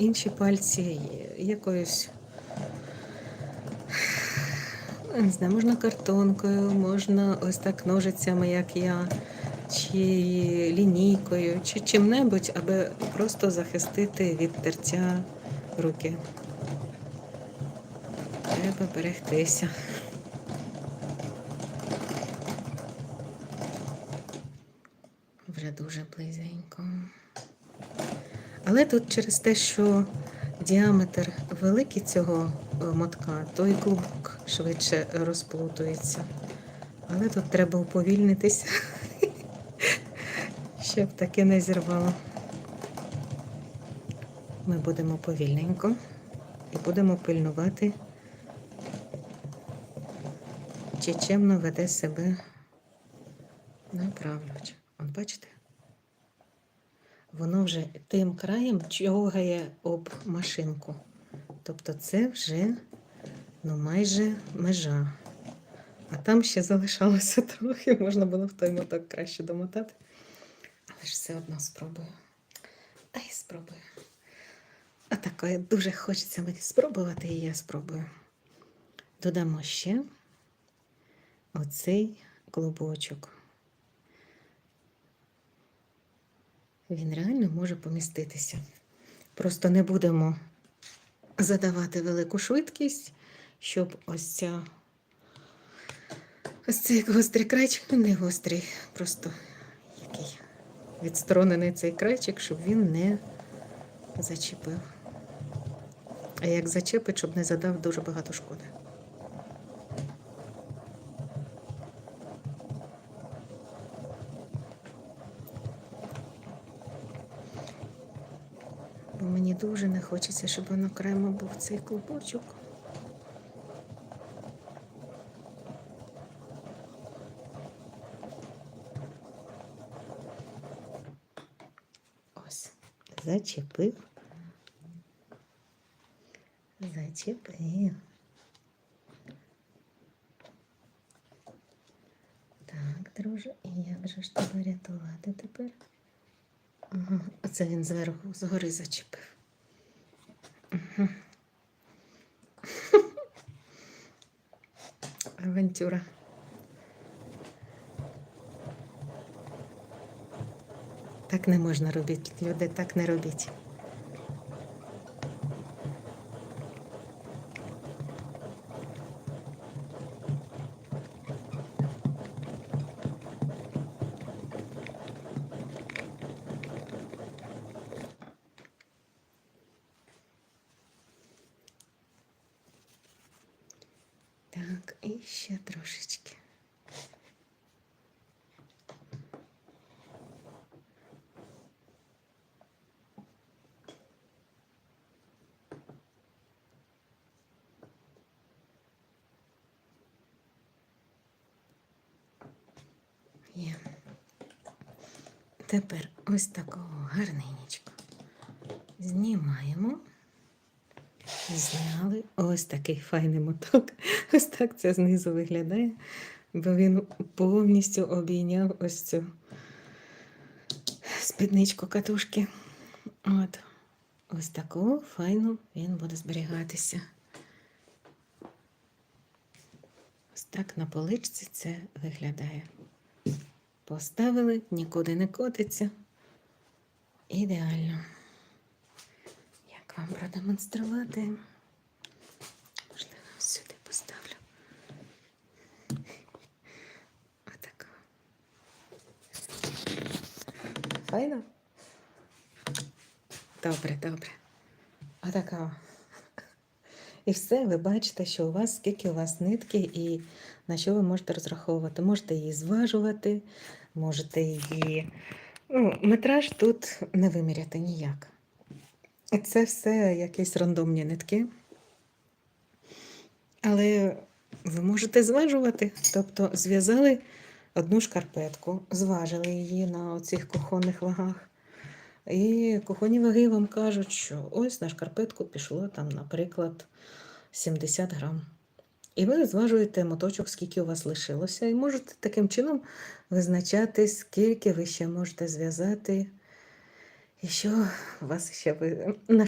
інші пальці якоюсь. Не знаю, можна картонкою, можна ось так ножицями, як я, чи лінійкою, чи чим-небудь, аби просто захистити від терця руки. Треба берегтися. Вже дуже близенько. Але тут через те, що діаметр великий цього е, мотка, то і клубок швидше розплутується. Але тут треба уповільнитися, щоб таке не зірвало. Ми будемо повільненько і будемо пильнувати, чи чемно веде себе направлювач. От бачите? Воно вже тим краєм човгає об машинку. Тобто це вже ну, майже межа. А там ще залишалося трохи, можна було в той моток краще домотати. Але ж все одно спробую. Та й спробую. А таке дуже хочеться мені спробувати, і я спробую. Додамо ще оцей клубочок. Він реально може поміститися. Просто не будемо задавати велику швидкість, щоб ось ця ось цей гострий крайчик, не гострий, просто який відсторонений цей крайчик, щоб він не зачепив. А як зачепить, щоб не задав дуже багато шкоди. Бо мені дуже не хочеться, щоб воно окремо був цей клубочок. Ось, зачепив. Зачепив. Так, друже, і як же ж тебе рятувати тепер? Ага, оце він зверху, згори зачепив. Авантюра. Так не можна робити, люди, так не робіть. І ще трошечки. Є. Тепер ось такого гарненечко. Знімаємо. Зняли ось такий файний моток. Ось так це знизу виглядає, бо він повністю обійняв ось цю спідничку катушки. От. Ось таку файну він буде зберігатися. Ось так на поличці це виглядає. Поставили, нікуди не котиться. Ідеально. Вам продемонструвати? Можливо, сюди поставлю. Отака. Файно? Добре, добре. Отака. І все, ви бачите, що у вас скільки у вас нитки і на що ви можете розраховувати. Можете її зважувати, можете її. Ну, метраж тут не виміряти ніяк. Це все якісь рандомні нитки. Але ви можете зважувати. Тобто зв'язали одну шкарпетку, зважили її на оцих кухонних вагах. І кухонні ваги вам кажуть, що ось на шкарпетку пішло там, наприклад, 70 грам. І ви зважуєте моточок, скільки у вас лишилося, і можете таким чином визначати, скільки ви ще можете зв'язати, у вас ще ви...